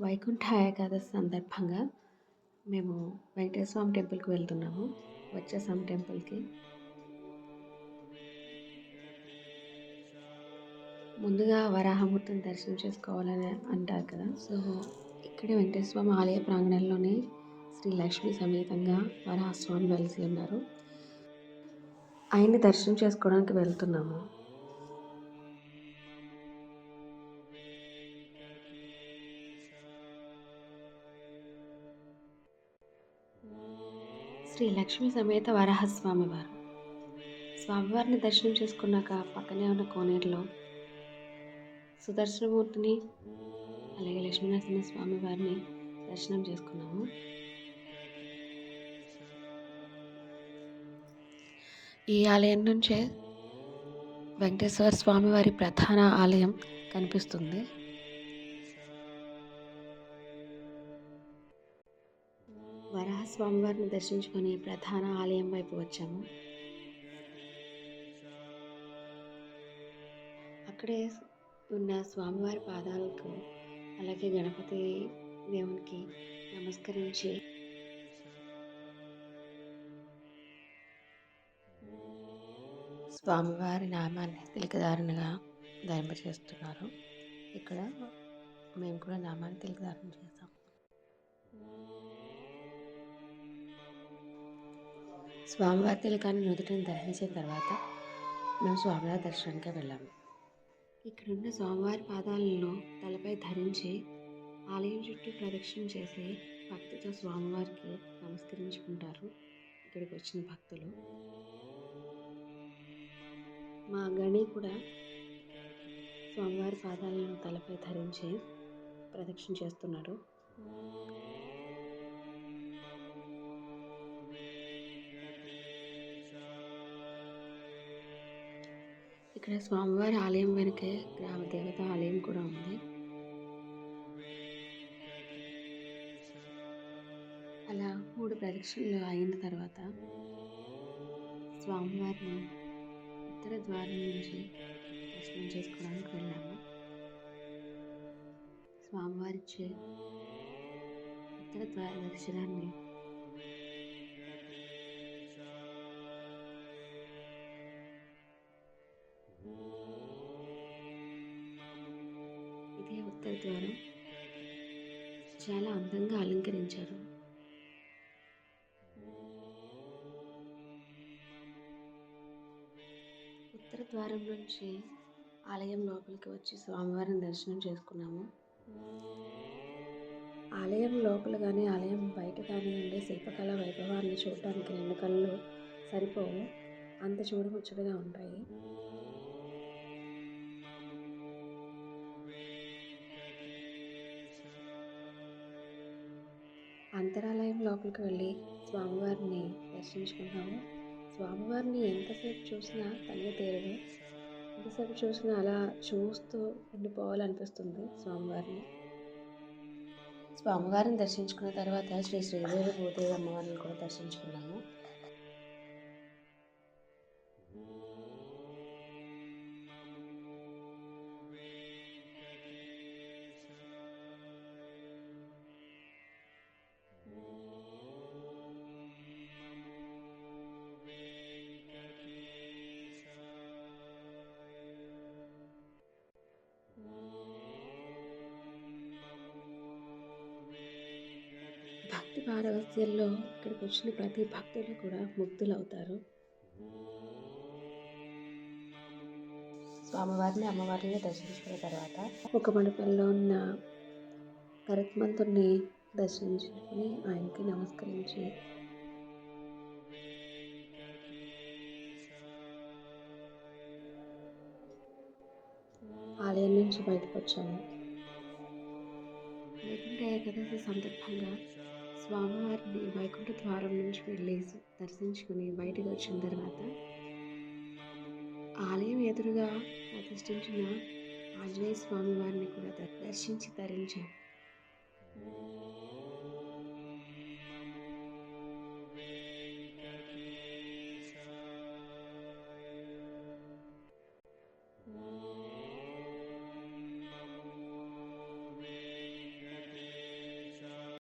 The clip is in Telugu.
వైకుంఠ ఏకాదశి సందర్భంగా మేము వెంకటేశ్వర స్వామి టెంపుల్కి వెళ్తున్నాము. వచ్చేసాం టెంపుల్కి. ముందుగా వరాహమూర్తిని దర్శనం చేసుకోవాలని అంటారు కదా. సో ఇక్కడే వెంకటేశ్వర స్వామి ఆలయ ప్రాంగణంలోనే శ్రీ లక్ష్మీ సమేతంగా వరాహస్వామి వెలిసి ఉన్నారు. ఆయన్ని దర్శనం చేసుకోవడానికి వెళ్తున్నాము. శ్రీ లక్ష్మీ సమేత వరాహస్వామి వారు స్వామివారిని దర్శనం చేసుకున్నాక పక్కనే ఉన్న కోనేరులో సుదర్శనమూర్తిని అలాగే లక్ష్మీనరసింహ స్వామి వారిని దర్శనం చేసుకున్నాము. ఈ ఆలయం నుంచే వెంకటేశ్వర స్వామివారి ప్రధాన ఆలయం కనిపిస్తుంది. వరాహ స్వామివారిని దర్శించుకొని ప్రధాన ఆలయం వైపు వచ్చాము. అక్కడే ఉన్న స్వామివారి పాదాలకు అలాగే గణపతి దేవునికి నమస్కరించి స్వామివారి నామాన్ని తిలకధారణగా ధరింపచేస్తున్నారు ఇక్కడ మేము కూడా నామాన్ని తిలకధారణ చేస్తాం. స్వామివారి తిలకాన్ని నుదుటిని దర్శించిన తర్వాత మేము స్వామివారి దర్శనానికి వెళ్ళాము ఇక్కడున్న స్వామివారి పాదాలను తలపై ధరించి ఆలయం చుట్టూ ప్రదక్షిణ చేసి భక్తితో స్వామివారికి నమస్కరించుకుంటారు. ఇక్కడికి వచ్చిన భక్తులు. మా గణి కూడా స్వామివారి పాదాలను తలపై ధరించి ప్రదక్షిణ చేస్తున్నారు ఇక్కడ స్వామివారి ఆలయం వెనకే గ్రామ దేవత ఆలయం కూడా ఉంది. అలా మూడు ప్రదక్షిణలు అయిన తర్వాత స్వామివారిని ఉత్తర ద్వారం నుంచి దర్శనం చేసుకోవడానికి వెళ్ళాము. స్వామివారిచ్చే ఉత్తర ద్వార దర్శనాన్ని ఇదే ఉత్తర ద్వారం చాలా అందంగా అలంకరించారు. ఉత్తర ద్వారం నుంచి ఆలయం లోపలికి వచ్చి స్వామివారిని దర్శనం చేసుకున్నాము. ఆలయం లోపల కానీ ఆలయం బయట కానీ ఉండే శిల్పకళ వైభవాన్ని చూడటానికి రెండు కళ్ళు సరిపోవు. అంత చూడముచ్చటగా ఉంటాయి. అంతరాలయం లోపలికి వెళ్ళి స్వామివారిని దర్శించుకున్నాము స్వామివారిని ఎంతసేపు చూసినా తనే తీరదు. ఎంతసేపు చూసినా అలా చూస్తూ ఉండిపోవాలనిపిస్తుంది స్వామివారిని. స్వామివారిని దర్శించుకున్న తర్వాత శ్రీ శ్రీదేవి భూదేవి అమ్మవారిని కూడా దర్శించుకున్నాము. పారవస్యంలో ఇక్కడికి వచ్చిన ప్రతి భక్తులు కూడా ముగ్ధులవుతారు స్వామివారిని అమ్మవారిని దర్శించుకున్న తర్వాత ఒక మండపంలో ఉన్న గరుత్మంతుడిని దర్శించుకుని ఆయనకి నమస్కరించి ఆలయం నుంచి బయటకు వచ్చాము వైకుంఠ ఏకాదశి సందర్భంగా స్వామివారిని వైకుంఠ ద్వారం నుంచి వెళ్ళేసి దర్శించుకుని బయటకు వచ్చిన తర్వాత ఆలయం ఎదురుగా ప్రతిష్ఠించిన ఆంజనేయ స్వామి వారిని కూడా దర్శించి తరించాం.